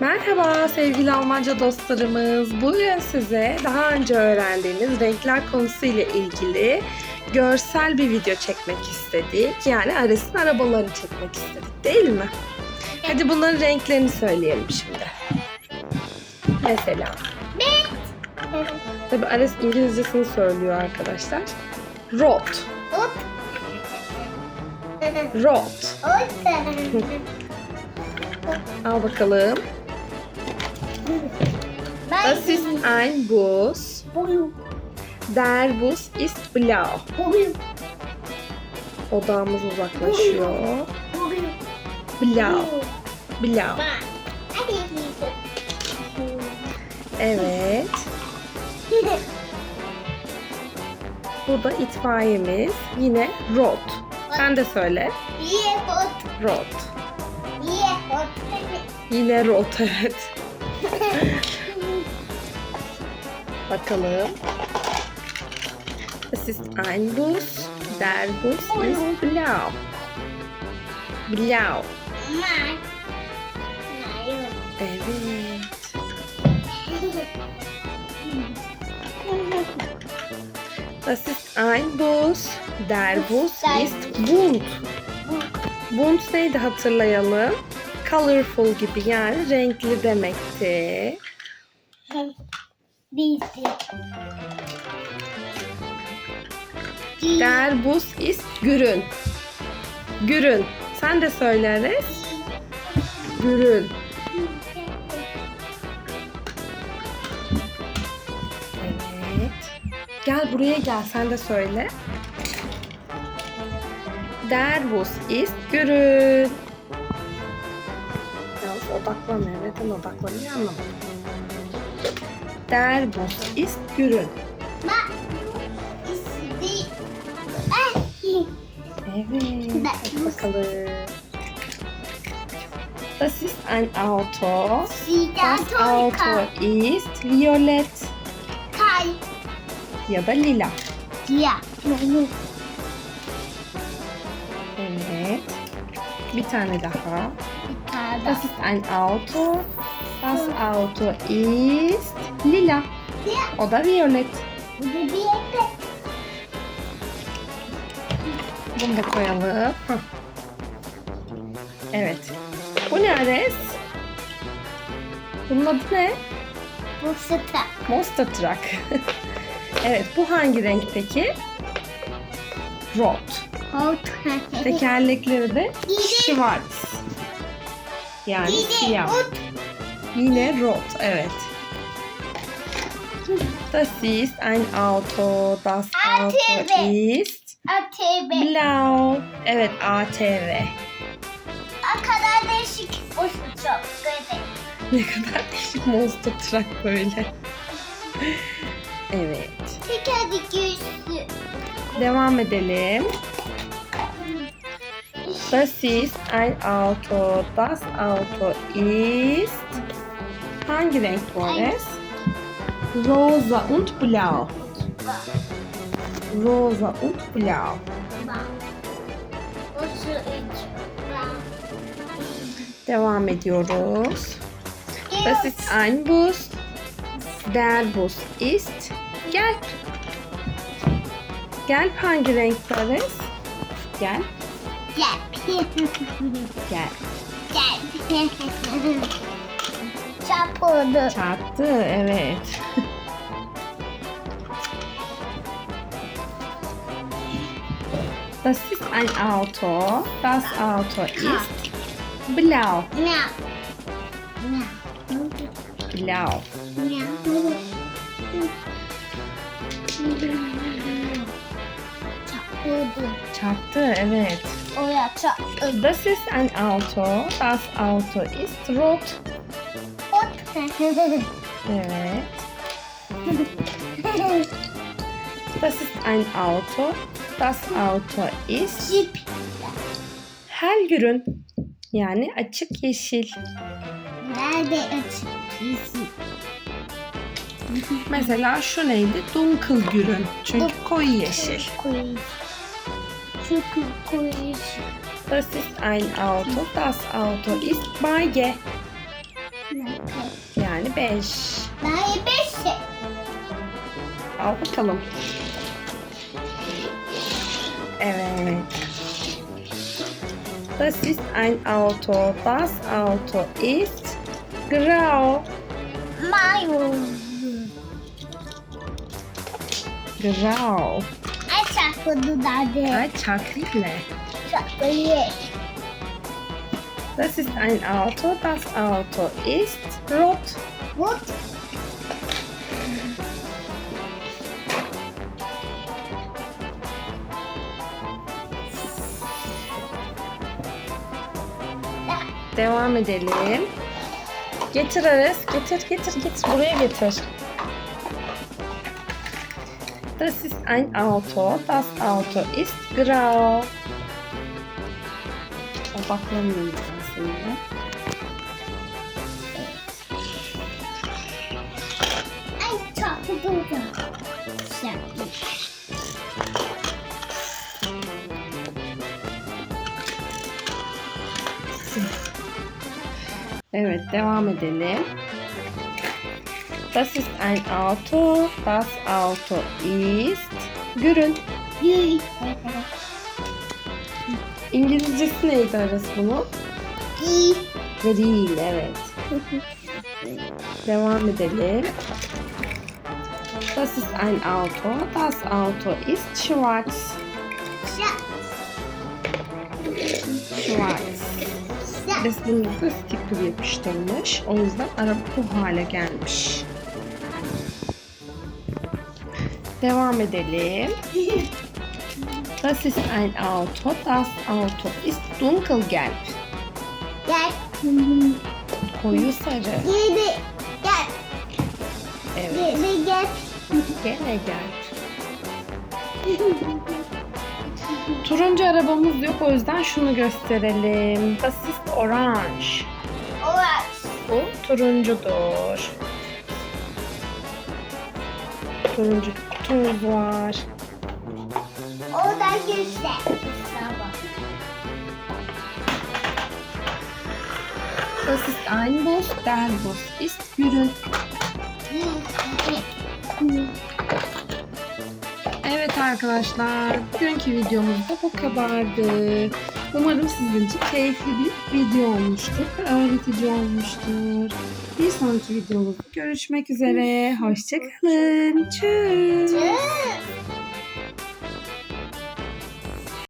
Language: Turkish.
Merhaba sevgili Almanca dostlarımız. Bugün size daha önce öğrendiğiniz renkler konusuyla ilgili görsel bir video çekmek istedik. Yani Ares'in arabalarını çekmek istedik değil mi? Hadi bunların renklerini söyleyelim şimdi. Mesela. Tabi Ares İngilizcesini söylüyor arkadaşlar. Rot. Rot. Al bakalım. Das ist ein Bus. Der Bus ist blau. Odamız uzaklaşıyor. Blau. Blau. Evet. Burada itfaiyemiz. Yine rot. Sen de söyle. Rot. Yine rot evet. Bakalım. Es ist ein Bus. Der Bus ist blau. Blau. Evet. Das ist ein Bus. Der Bus ist bunt. Bunt neydi hatırlayalım. Colorful gibi yani renkli demekti. Der Bus ist grün. Grün. Sen de söyle Ares. Grün. Evet. Gel buraya gel sen de söyle. Der Bus ist grün. Yalnız odaklanıyor. Neden odaklanıyor anlamadım. Der Bus ist grün. Evet. Hadi bakalım. Das ist ein Auto. Das Auto ist violett ya da lila. Evet. Bir tane daha. Das ist ein Auto. Das Auto ist lila. O da violet. Bunu da koyalım. Hah. Evet. Bu ne Ares? Bunun adı ne? Monster Truck. evet bu hangi renk peki? Rot. Tekerlekleri de Schwarz. Yani siyah. Yine rot. Evet. Das ist ein Auto. Das Auto ATV. ist blau. Evet ATV. kadar değişik çok böyle. Ne kadar değişik monster truck böyle. Evet. Tekerlek göğüslü. Devam edelim. Das ist ein Auto. Das Auto ist hangi renk bu Ares? Rosa und blau. Rosa und blau. Devam ediyoruz. Das ist ein Bus. Der Bus ist gelb. Gelb hangi renk Ares? Gel, Gel. Gel. Gel. Çap oldu. Çarptı, evet. Das ist ein Auto. Das Auto ist blau. Blau. Ne? Çap oldu. Çarptı, evet. Çap oldu. Das ist ein Auto. Das Auto ist rot. Hop. Evet. Das ist ein Auto. Das Auto ist Jip. hellgrün. Yani açık yeşil. Nerede açık kesin? Mesela şu neydi? Dunkelgrün. Çünkü koyu yeşil. Koyu. Koyu. Das ist ein Auto. Das Auto ist beige. beş. Nein, besser. Al bakalım. Evet. Das ist ein Auto. Das Auto ist grau. Mayo. Grau. Çarpıldı nerede? Ay çakriyle. Çarpıldı. Das ist ein Auto. Das Auto ist rot. What? Devam edelim. Getir Ares. Getir, getir, getir. Buraya getir. Das ist ein Auto. Das Auto ist grau. Ay. Evet, devam edelim. Das ist ein Auto. Das Auto ist grün. İngilizcesi neydi Ares bunun? İyi. Grill, evet. Devam edelim. Das ist ein Auto. Das Auto ist schwarz. Schwarz. Resmimizde sticker yapıştırmış. O yüzden araba bu hale gelmiş. Devam edelim. Das ist ein Auto. Das Auto ist dunkelgelb. Gel. Koyu sarı. Yedi. Gel. Evet. Yedi gel. Gene gel. Turuncu arabamız yok o yüzden şunu gösterelim. Das ist orange. Olarak. Bu turuncudur. Turuncu kutumuz var. Oradan göster. Sabah. Das ist ein Bus. Der Bus ist grün. Evet arkadaşlar, bugünkü videomuz da bu kadardı. Umarım sizin için keyifli bir video olmuştur öğretici olmuştur. Bir sonraki videomuzda görüşmek üzere. Hoşçakalın. Tschüss.